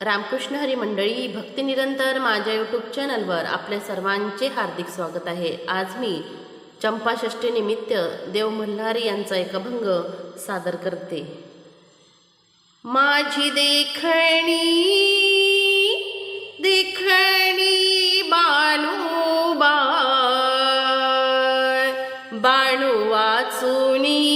रामकृष्ण हरी मंडळी भक्ती निरंतर माझ्या यूट्यूब चॅनलवर आपल्या सर्वांचे हार्दिक स्वागत आहे. आज मी चंपाषष्ठीनिमित्त देव मल्हारी यांचा एक अभंग सादर करते. माझी देखणी देखणी बाणू बाणू वाचुनी